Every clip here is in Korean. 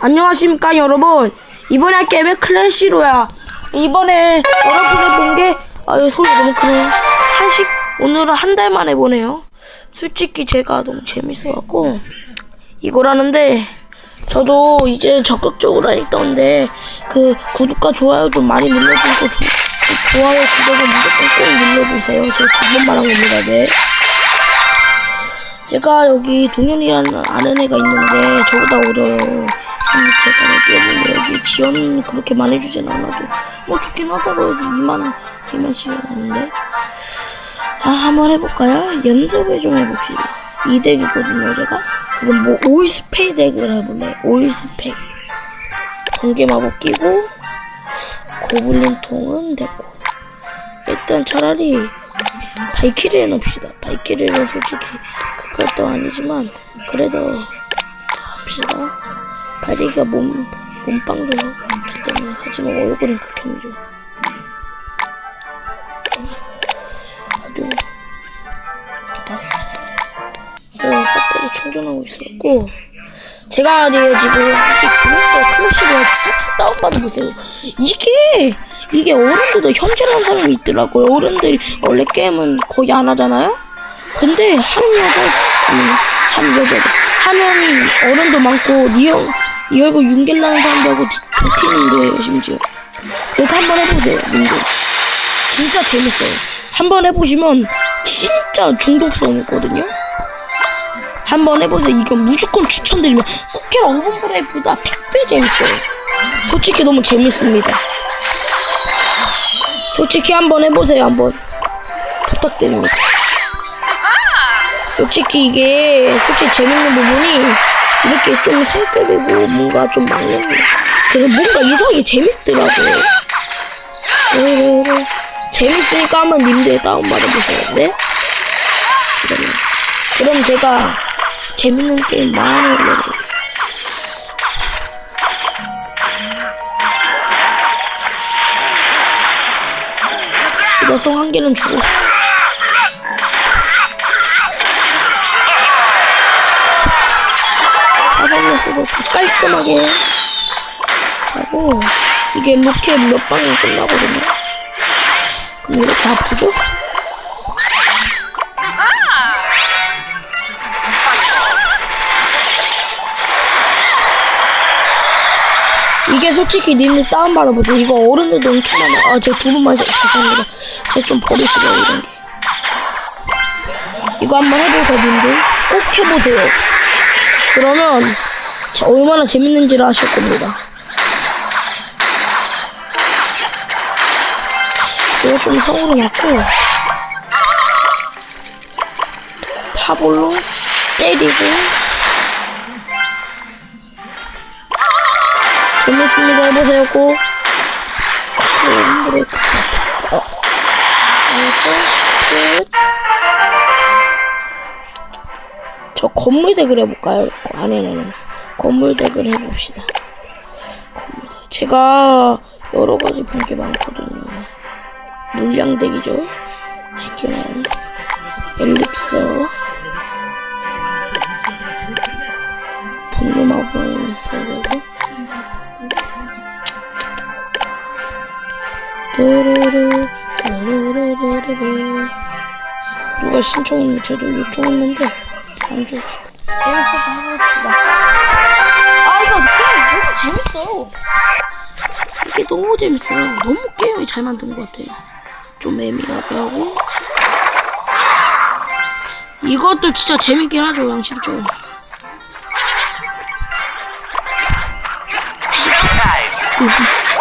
안녕하십니까 여러분. 이번에 할 게임은 클래시로야. 이번에 여러분이 본 게 아유 소리 너무 크네. 한식 오늘은 한 달 만에 보네요. 솔직히 제가 너무 재밌어갖고 이걸 하는데 저도 이제 적극적으로 하겠다는데 그 구독과 좋아요 좀 많이 눌러주고 좋아요 구독을 무조건 꼭 눌러주세요. 제가 두 번 말한 겁니다. 네 제가 여기 동현이라는 아는 애가 있는데 저보다 어려요. 근데 제가 여기 여기 지원 그렇게 많이 주진 않아도 뭐 좋긴 하다고 해도 2만 2만씩 하는데 아 한번 해볼까요? 연습을 좀 해봅시다. 이 덱이거든요 제가. 그럼 뭐 오일스펙 덱을 해볼래. 오일스펙 번개 마법 끼고 고블린 통은 됐고 일단 차라리 바이키리를 넣읍시다. 바이키리는 솔직히 그것도 아니지만 그래도 합시다. 바이키가 몸 몸빵도 있기 때문에 하지만 얼굴은 극혐이죠. 아주 네, 배터리 충전하고 있었고 제가 말이에요 지금 이게 재밌어요 클래식을 진짜 다운받아 보세요 이게 이게 어른들도 현질하는 사람이 있더라고요 어른들이 원래 게임은 거의 안 하잖아요 근데 하는 여자 음, 하는 여자 하는 어른도 많고 니얼 이 얼굴 윤겔라는 사람들하고 버티는 거예요 심지어 그래서 한번 해보세요 님들 진짜 재밌어요 한번 해보시면 진짜 중독성 있거든요 한번 해보세요. 이건 무조건 추천드리면 쿠키랑 오븐 브레이보다 100배 재밌어요. 솔직히 너무 재밌습니다. 솔직히 한번 해보세요. 한번 부탁드립니다. 솔직히 이게 솔직히 재밌는 부분이 이렇게 좀 성격이고 뭔가 좀 막내고 그래 뭔가 이상하게 재밌더라고요. 오, 재밌으니까 한번 님들 다운받아보세요. 네? 그러면 그럼 제가 재밌는 게임 많이 올려드릴게요. 여성 한 개는 주고. 자석을 쓰고 깔끔하게 하고 이게 로켓 몇 방에 끝나거든요. 그럼 이렇게 아프죠? 이게 솔직히 님들 다운받아보세요. 이거 어른들도 엄청 많아요. 아, 제가 두 번만 해서 죄송합니다. 제가 좀 버리시래요, 이런 게. 이거 한번 해보세요, 님들. 꼭 해보세요. 그러면 자, 얼마나 재밌는지를 아실 겁니다. 이거 좀 성으로 맞고 파볼로 때리고 재밌습니다. 해보세요, 꼭. 음, 브레이크. 어. 끝. 저 건물 덱을 해볼까요? 안에는 건물 덱을 해봅시다. 건물 덱. 제가 여러 가지 본 게 많거든요. 물량 덱이죠. 시키면 엘릭서 분노 마법을 써야 되고 르르르 르르르르르 누가 신청했는데 저도 요청했는데 안 줘. 재밌어요. 이게 너무 재밌어요. 너무 게임이 잘 만든 것 같아요. 좀 애매하게 하고 이것도 진짜 재밌긴 하죠 양심적으로.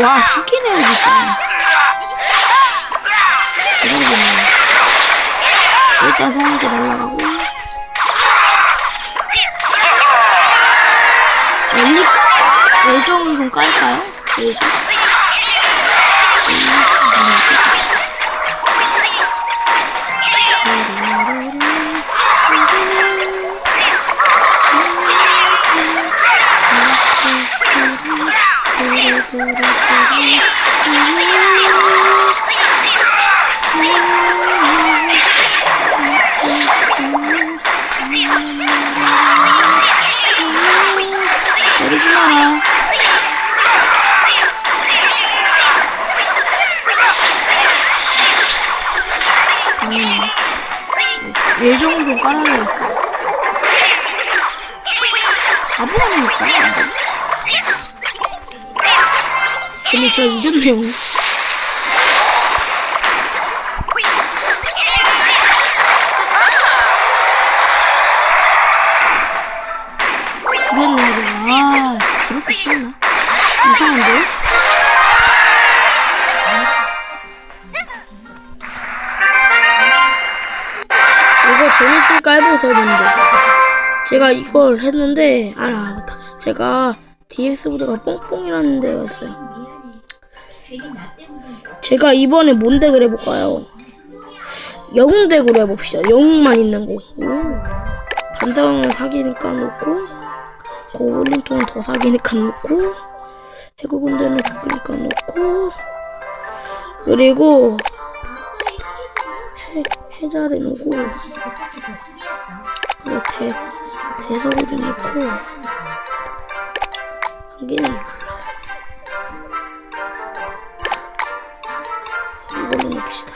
와, 하기네요, 진짜. 이런 거네. 일단 성한개 날라가고. 엘릭, 애정을 좀 깔까요? 애정? 예정을 좀 깔아야겠어. 바보 아닙니까? 근데 제가 이겼네요. 해보세요, 근데. 제가 이걸 했는데, 아, 아, 맞다. 제가 DS보다가 뽕뽕이라는 데가 있어요. 제가 이번에 뭔 덱을 해볼까요? 영웅 덱으로 해봅시다. 영웅만 있는 거. 오. 반장을 사기니까 놓고, 고블린통은 더 사기니까 놓고, 해골군대는 바꾸니까 놓고, 그리고, 해, 해자를 놓고, 그리고 대, 대석을 좀 놓고, 한 개는 이걸로 놉시다.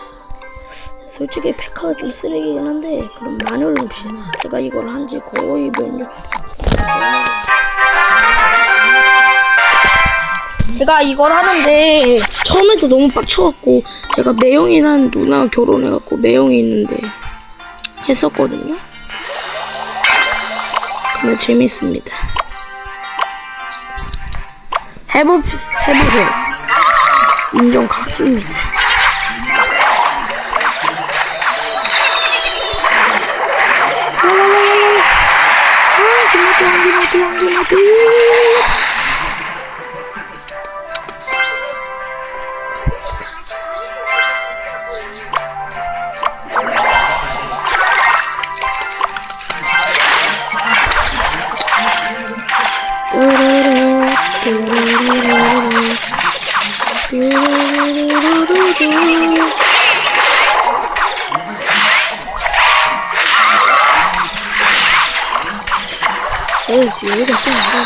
솔직히 페카가 좀 쓰레기긴 한데 그럼 마늘을 놉시다. 제가 이걸 한 지 거의 몇 년. 제가 이걸 하는데 처음에도 너무 빡쳐갖고 제가 매형이라는 누나가 결혼해갖고 매형이 있는데 했었거든요. 근데 재밌습니다. 해보, 해보세요. 인정 각입니다. 아, 기마디, 기마디, 기마디. 어이씨, 여기가 쎄한데.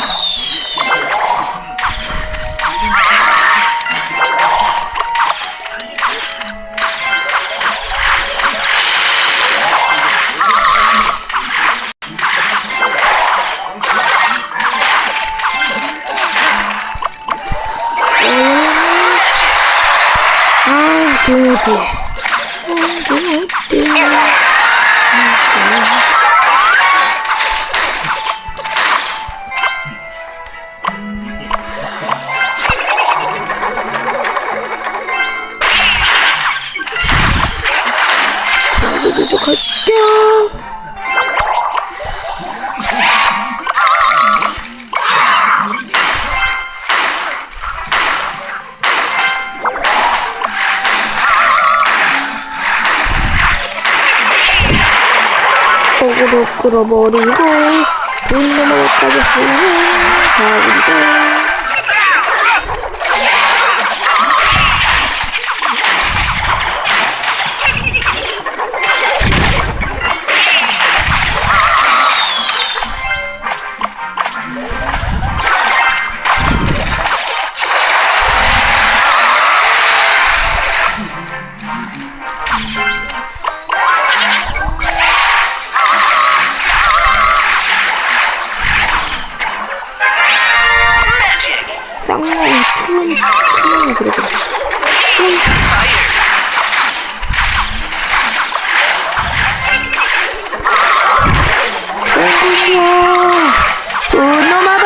아, 기분 나도 부족할게요. 거꾸로 끌어버리고 돈 넘어가까지 쓰는 가구리죠. 쌍 투는 그래도 좋은군요 두놈아봐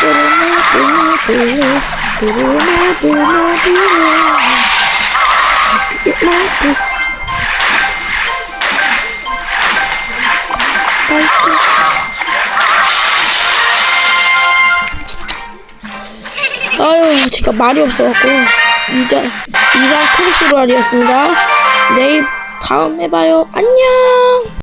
뚜루마 뚜루마 뚜루마 뚜루마 뚜루마 뚜루마 아 제가 말이 없어갖고 이자 이자 크리스로알이었습니다. 내일 다음에 봐요. 안녕.